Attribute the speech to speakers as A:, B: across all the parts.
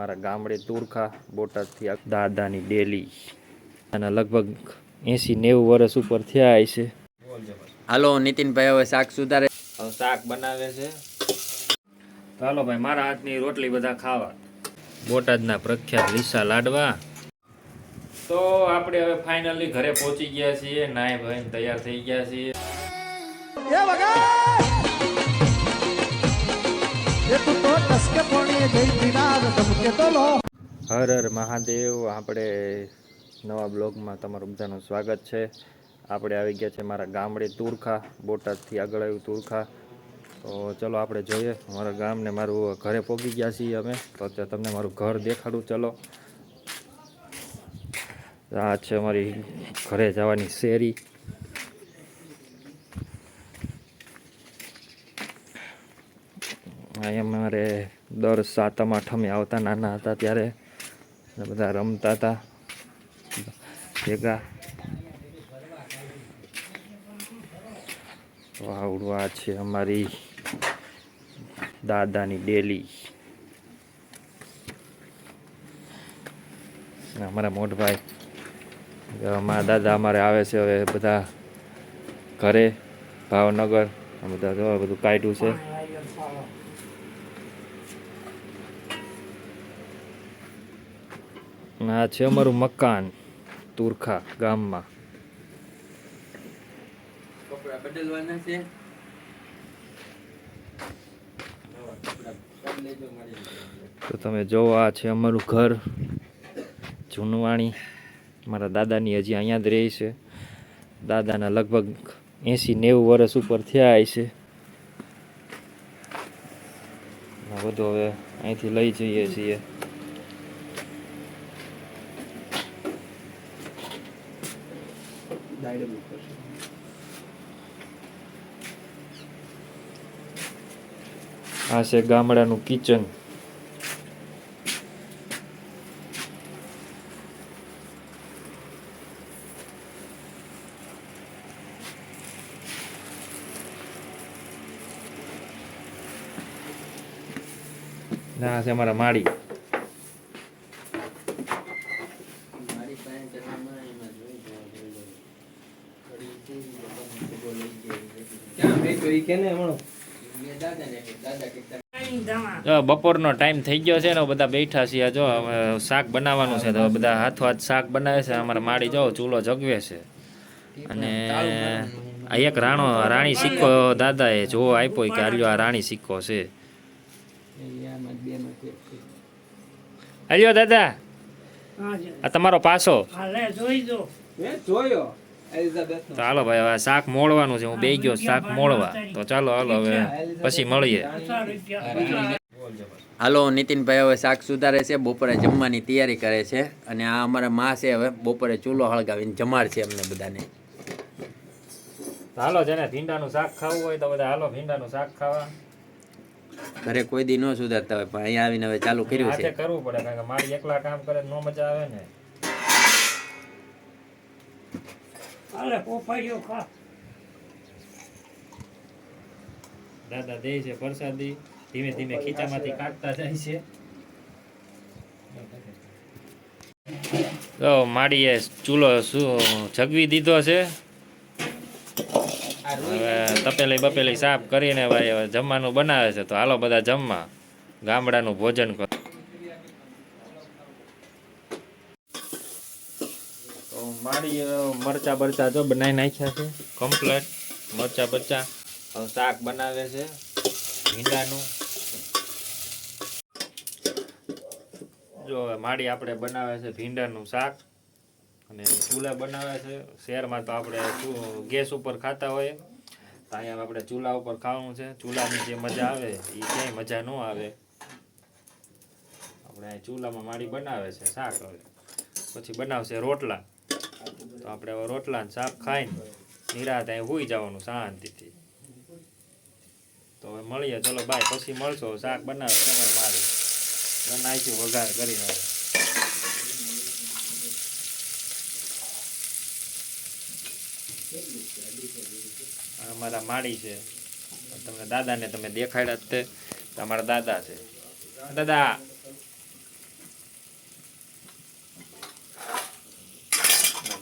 A: મારા ગામડે તુરખા બોટાદથી દાદાની ડેલી. અને લગભગ એંસી નેવું વર્ષ ઉપર થયા છે
B: હાલો નીતિનભાઈ હવે શાક સુધારે.
A: શાક બનાવે છે. તો હાલો ભાઈ મારા હાથની રોટલી બધા ખાવા. બોટાદના પ્રખ્યાત લીસા લાડવા. તો આપણે હવે ફાઇનલી ઘરે પહોંચી ગયા છીએ. નાય ભાઈ તૈયાર થઈ ગયા છીએ. હર હર મહાદેવ. આપણે નવા બ્લોગમાં તમારું બધાનું સ્વાગત છે. આપણે આવી ગયા છે મારા ગામડે તુરખા, બોટાદથી આગળ આવ્યું તુરખા. તો ચલો આપણે જોઈએ. મારા ગામને મારું ઘરે પહોંચી ગયા છીએ અમે. તો તમને મારું ઘર દેખાડું. ચલો. આ છે અમારી ઘરે જવાની શેરી. અમારે દર સાતમ, આઠમે આવતા નાના હતા ત્યારે બધા રમતા હતા. ભેગા. તો છે અમારી દાદાની ડેલી. અમારા મોટભાઈ. અમારા દાદા અમારે આવે છે હવે બધા ઘરે, ભાવનગર. બધા બધું કાઢ્યું છે. આ છે અમારું મકાન તુરખા ગામમાં.
B: કપડા બદલવાના છે.
A: તો તમે જોવો આ છે અમારું ઘર જૂનવાણી. મારા દાદાની હજી અહીંયા જ રહે છે. દાદાના લગભગ એંસી નેવું વર્ષ ઉપર થયા છે બધું હવે અહીંથી લઈ જઈએ છીએ. આ છે ગામડાનું કિચન ના આ છે અમારા માળી
B: મારી પાસે ચશ્મા એમાં જોઈ જવા જોઈએ. ઘડી છે, ભગવાન લઈ જાય. મેં દાદાને કહ્યું, દાદા કહેતા,
A: જો બપોરનો ટાઈમ થઈ ગયો છે ને બધા બેઠા છીએ. જો હવે શાક બનાવવાનું છે તો બધા હાથો હાથ શાક બનાવે છે અમારા માળી જો ચૂલો જગવે છે. અને આ એક રાણો રાણી સિક્કો દાદાએ જોવો આપ્યો કે હાલ્યો આ રાણી સિક્કો છે. આલ્યો દાદા આ તમારો પાસો
B: મેં જોયો? એલિઝાબેથનો.
A: ભાઈ હવે શાક મોળવાનું છે હું બે ગયો શાક મોળવા. તો ચાલો હાલો હવે પછી મળીએ.
B: હાલો નીતિનભાઈ હવે શાક સુધારે છે બપોરે જમવાની તૈયારી કરે છે. અને આ અમારા માં છે હવે બપોરે ચૂલો હળગાવીને જમાડ છે અમને બધાને.
A: હાલો જેને ભીંડાનું શાક ખાવું હોય તો બધા હાલો ભીંડાનું શાક ખાવા.
B: ઘરે કોઈ દી ન સુધારતા હોય પણ અહીંયા આવીને હવે ચાલુ કર્યું છે.
A: કરવું પડે કારણ કે મારી એકલા કામ કરે ન મજા આવે ને. દાદા દે છે પ્રસાદી. ધીમે ધીમે ખીચામાંથી કાઢતા જાય છે. તો માડીએ ચૂલો શું જગવી દીધો છે. હવે તપેલી બપેલી સાફ કરીને ભાઈ હવે જમવાનું બનાવે છે. તો હાલો બધા જમવા. ગામડાનું ભોજન કરો તો મારી અ, મરચા બરચા જો બનાવી નાખ્યા છે. કમ્પ્લેટ મરચા બરચા. શાક બનાવે છે. ભીંડાનું. જો હવે માડી આપણે બનાવે છે ભીંડાનું શાક. અને ચૂલા બનાવે છે. શહેરમાં તો આપણે ગેસ ઉપર ખાતા હોઈએ તો અહીંયા આપણે ચૂલા ઉપર ખાવાનું છે. ચૂલાની જે મજા આવે એ ક્યાંય મજા ન આવે. આપણે અહીંયા ચૂલામાં માડી બનાવે છે શાક હવે. પછી બનાવશે રોટલા. તો આપણે હવે રોટલા શાક ખાઈને નિરાતે અહીં જવાનું શાંતિથી. તો હવે મળીએ. ચલો બાય. પછી મળશો. શાક બનાવે તમારે મારી. નાખ્યું વઘાર કરીને. હવે અમારા માળી છે. તમને દાદાને તમે દેખાડ્યા તે. તમારા દાદા છે. દાદા!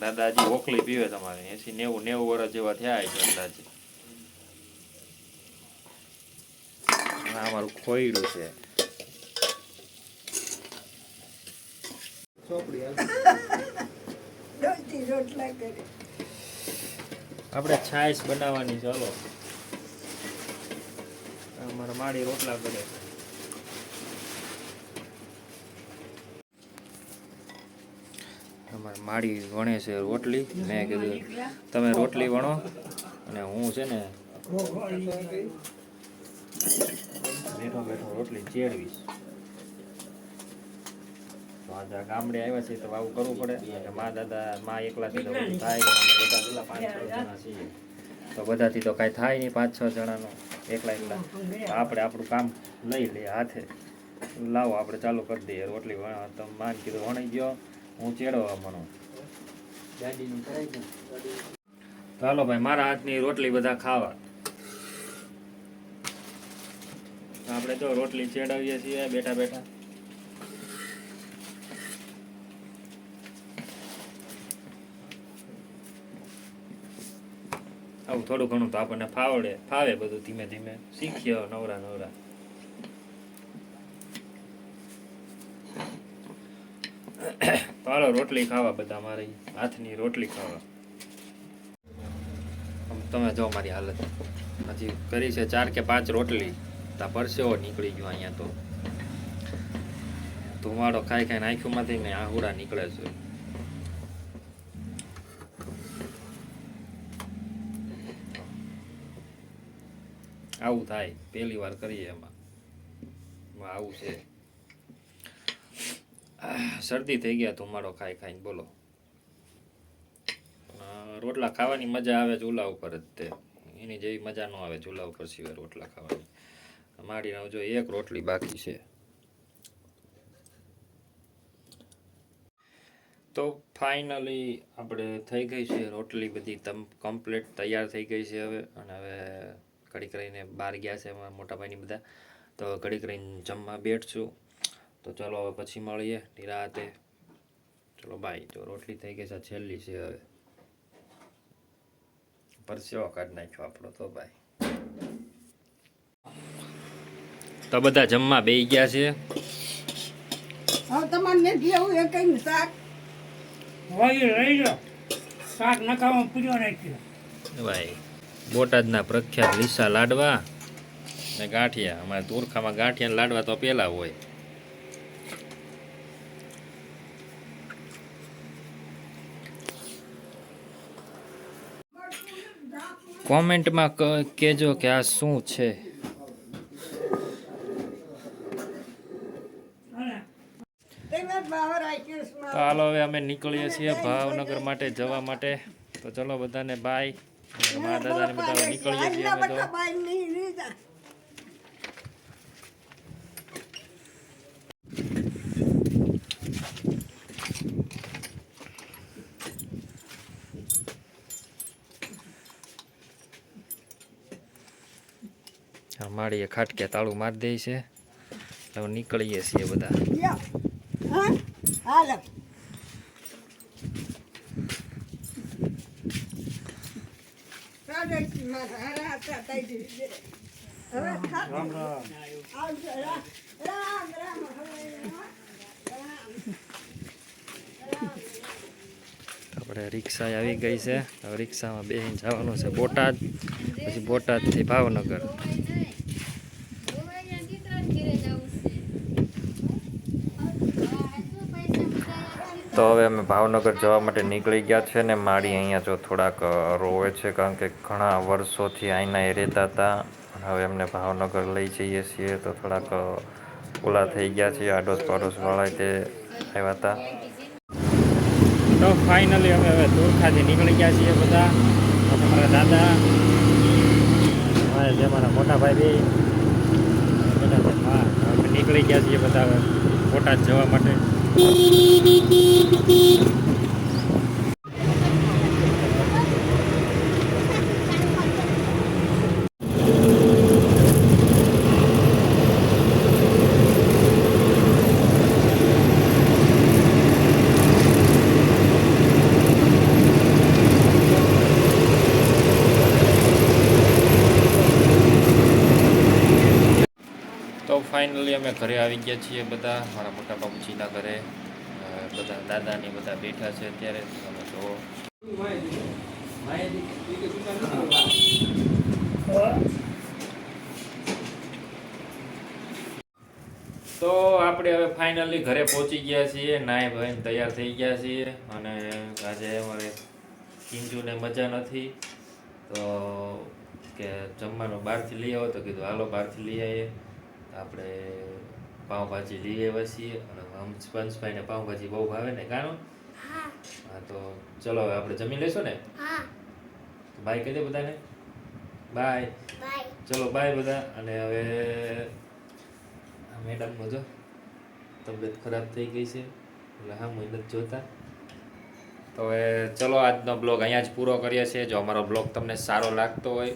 A: દાદાજી ઓખલી પીવે તમારે. એસી નેવું નેવું વર્ષ જેવા થયા છે દાદાજી અમારું ખોયડું છે.
C: રોટી રોટલા કરે.
A: આપણે છાશ બનાવવાની ચાલો અમારા માડી રોટલા કરે. અમારે માડી વણે છે રોટલી. મેં કીધું, તમે રોટલી વણો અને હું છે ને બેઠો બેઠો રોટલી ચેડવીશ. તો ગામડે આવ્યા છે તો આવું કરવું પડે. કે મા દાદા, મા એકલાથી તો થાય બધા છીએ. તો બધાથી તો કાંઈ થાય નહીં પાંચ છ જણાનો. એકલા એકલા. આપણે આપણું કામ લઈ લઈએ હાથે. લાવો, આપણે ચાલુ કરી દઈએ રોટલી વણા. તો માન કીધું, વણી ગયો. હું ચેડવા ભણો ચાલો ભાઈ મારા હાથની રોટલી બધા ખાવા. આપણે તો રોટલી ચેડાવીએ છીએ બેઠા બેઠા. આવું થોડું ઘણું તો આપણને ફાવડે ફાવે બધું ધીમે ધીમે. શીખીએ નવરા નવરા. તો હાલો રોટલી ખાવા બધા મારી હાથની રોટલી ખાવા. તમે જો મારી હાલત. હજી કરી છે ચાર કે પાંચ રોટલી. તા પરસેવો નીકળી ગયો અહીંયા તો. ધુમાડો ખાઈ ખાઈને આંખોમાંથી ને આહુડા નીકળે છે. આવું થાય. પહેલી વાર કરીએ એમાં. આવું છે. શરદી થઈ ગયા, ધુમાડો ખાઈ ખાઈને, બોલો. રોટલા ખાવાની મજા આવે ચૂલા ઉપર જ તે. એની જેવી મજા ન આવે ચૂલા ઉપર સિવાય રોટલા ખાવાની. મારી જો એક રોટલી બાકી છે. તો ફાઇનલી આપણે થઈ ગઈ છે રોટલી બધી તમ, કમ્પ્લીટ તૈયાર થઈ ગઈ છે હવે. અને હવે ઘડીક રહીને બહાર ગયા છે અમારા મોટા ભાઈની બધા. તો ઘડીક રહીને જમવા બેઠશું. તો ચલો હવે પછી મળીએ નિરાતે. ચલો બાય તો રોટલી થઈ ગઈ છે છેલ્લી છે હવે. પરસેવો કાઢી નાખ્યો આપણો તો ભાઈ. તો બધા જમવા બેસી ગયા છે.
C: એ કઈ શાક.
D: વાયુ શાક નાખ્યો.
A: ભાઈ બોટાદના પ્રખ્યાત લીસા લાડવા ને ગાંઠિયા. અમારે તુરખામાં ગાંઠિયા ને લાડવા તો પેલા હોય. કોમેન્ટમાં કહેજો કે આ શું છે. તો હાલો હવે અમે નીકળીએ છીએ ભાવનગર માટે, જવા માટે. તો ચલો બધાને બાય મારા દાદાને બધા નીકળીએ છીએ અમે તો. માળીએ ખાટકે તાળું મારી દે છે. હવે નીકળીએ છીએ બધા.
D: રામ રામ.
A: આપણે રિક્ષા આવી ગઈ છે. હવે રિક્ષામાં બેસીને જવાનું છે બોટાદ. પછી બોટાદથી ભાવનગર. તો હવે અમે ભાવનગર જવા માટે નીકળી ગયા છે ને માળી અહીંયા જો થોડાક રોવે છે કારણ કે ઘણા વર્ષોથી અહીંના એ રહેતા હતા. હવે એમને ભાવનગર લઈ જઈએ છીએ તો થોડાક ઓલા થઈ ગયા છે આડોશ પાડોશવાળા તે આવ્યા હતા. તો ફાઇનલી અમે હવે તુરખાથી નીકળી ગયા છીએ બધા. અમારા દાદા જે મારા મોટા ભાઈ નીકળી ગયા છીએ બધા હવે બોટાદ જવા માટે. ફાઇનલી અમે ઘરે આવી ગયા છીએ બધા. મારા મોટા બાપુજીના ઘરે. બધા દાદાની બધા બેઠા છે અત્યારે. તમે જુઓ. તો આપણે હવે ફાઇનલી ઘરે પહોંચી ગયા છીએ. નાય ભાઈ તૈયાર થઈ ગયા છીએ. અને આજે અમારે કિંજુને મજા નથી. તો કે જમવાનું બહારથી લઈ આવો. તો કીધું, હાલો, બહારથી લઈ આવીએ. આપણે પાઉંભાજી લઈ આવ્યા છીએ અને પંચભાઈને પાઉંભાજી બહુ ભાવે ને કાનો? હા. તો ચલો હવે આપણે જમી લઈશું ને? બાય કહી દે બધાને. બાય ચલો બાય બધા. અને હવે આ મજો તબિયત ખરાબ થઈ ગઈ છે. એટલે હા નથી જોતા. તો હવે ચલો આજનો બ્લોગ અહીંયા જ પૂરો કરીએ છીએ. જો અમારો બ્લોગ તમને સારો લાગતો હોય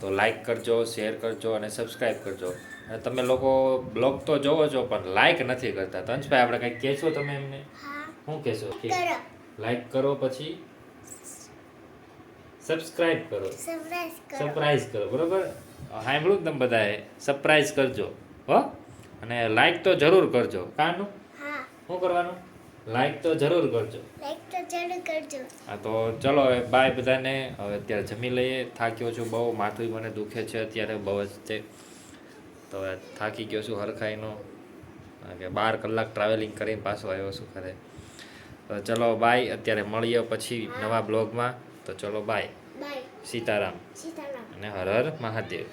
A: તો લાઈક કરજો શેર કરજો અને સબસ્ક્રાઈબ કરજો. તમે લોકો બ્લોગ તો જોવો છો પણ લાઈક નથી કરતા. તંશભાઈ આપણે કંઈક કહેશો તમે એમને? શું કહેશો? લાઈક કરો પછી સબસ્ક્રાઈબ કરો. સરપ્રાઈઝ કરો. બરોબર? સાંભળું ને તમે બધાએ. સરપ્રાઈઝ કરજો હો? અને લાઈક તો જરૂર કરજો. કાનું? શું કરવાનું? લાઈક તો જરૂર કરજો. હા તો ચલો હવે બાય બધાને. હવે અત્યારે જમી લઈએ. થાક્યો છું બહુ માથું મને દુખે છે અત્યારે બહુ જ તે તો હવે થાકી ગયો છું હરખાઈનો. કે બાર કલાક ટ્રાવેલિંગ કરીને પાછો આવ્યો છું ઘરે. તો ચલો બાય અત્યારે મળીએ પછી નવા બ્લોગમાં તો ચલો બાય સીતારામ. અને હર હર મહાદેવ.